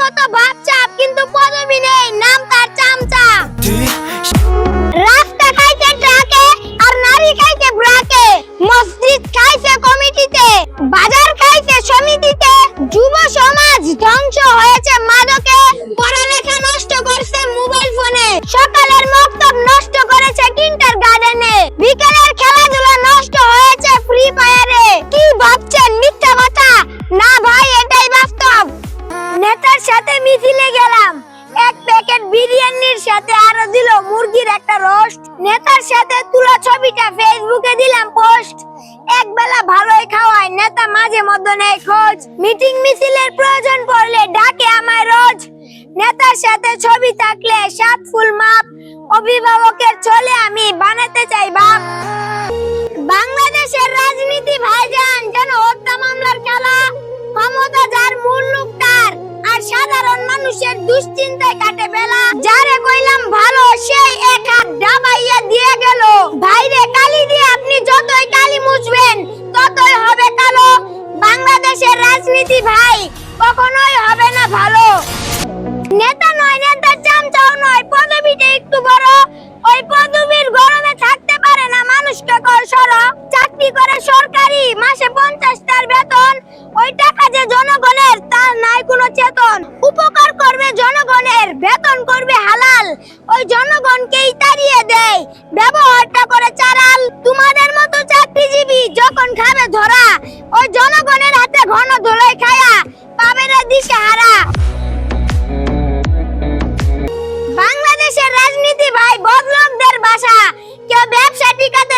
ভাব চাপ কিন্তু পদবি নেই। নাম তার চামচা। রাস্তা খাইছে ট্রাকে আর নারী খাইছে ব্রাকে। মসজিদ খাইছে কমিটিতে। বাজার গেলাম। এক প্যাকেট বিরিয়ানির সাথে আরও দিল মুরগির একটা রোস্ট। নেতার সাথে তুলা ছবিটা ফেসবুকে দিলাম পোস্ট। এক বেলা ভালোই খাওয়ায়, নেতা মাঝে মধ্যে নেই খোঁজ। মিটিং মিছিলের প্রয়োজন পড়লে ডাকে আমায় রোজ। নেতার সাথে ছবি থাকলে সাত ফুল মাপ। অভিভাবকের চলে আমি বানাতে চাই কাটে বেলা যারে কইলাম ভালো সেই এক ডাবাইয়া দিয়ে গেল। ভাইরে কালি দিয়ে আপনি যতই কালি মুছবেন, ততই হবে কালো। বাংলাদেশের রাজনীতি ভাই, কখনোই হবে না ভালো। নেতা নয় নেতার চামচাও নয় পদবিটা একটু বড়। ওই পদবীর গরমে থাকতে পারে না মানুষকে কর চাকরি করে সরকারি, মাসে পঞ্চাশ তার বেতন। ওই টাকা যে জনগণের, তার নাই কোনো চেতন। উপকার করবে জনগণের বেতন করবে হালাল। ওই জনগণকেই তাড়িয়ে দেয়। ব্যবহারটা করে চালাল। তোমাদের মতো চাকরিজীবী যখন খাবে ধরা ওই জনগণের হাতে ঘন ধুলোয় খায়া পাবে না দিশে হারা বাংলাদেশের রাজনীতি ভাই বদলকদের ভাষা কেউ ব্যবসা টিকাতে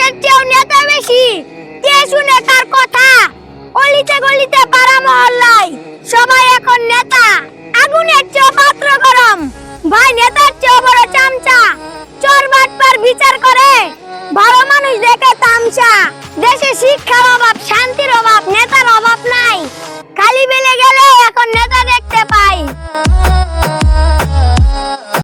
দেশের চেয়েও নেতা বেশি। কে শুনে তার কথা? অলিতে গলিতে পাড়া মহল্লায়। সবাই এখন নেতা। আগুনের চেয়েও পাত্র গরম। ভাই, নেতার চেয়েও বড় চামচা। চোর বাটপার বিচার করে। ভালো মানুষ দেখে তামসা দেশে শিক্ষার অভাব, শান্তির অভাব, নেতার অভাব নাই। খালি বেলে গেলে এখন নেতা দেখতে পাই।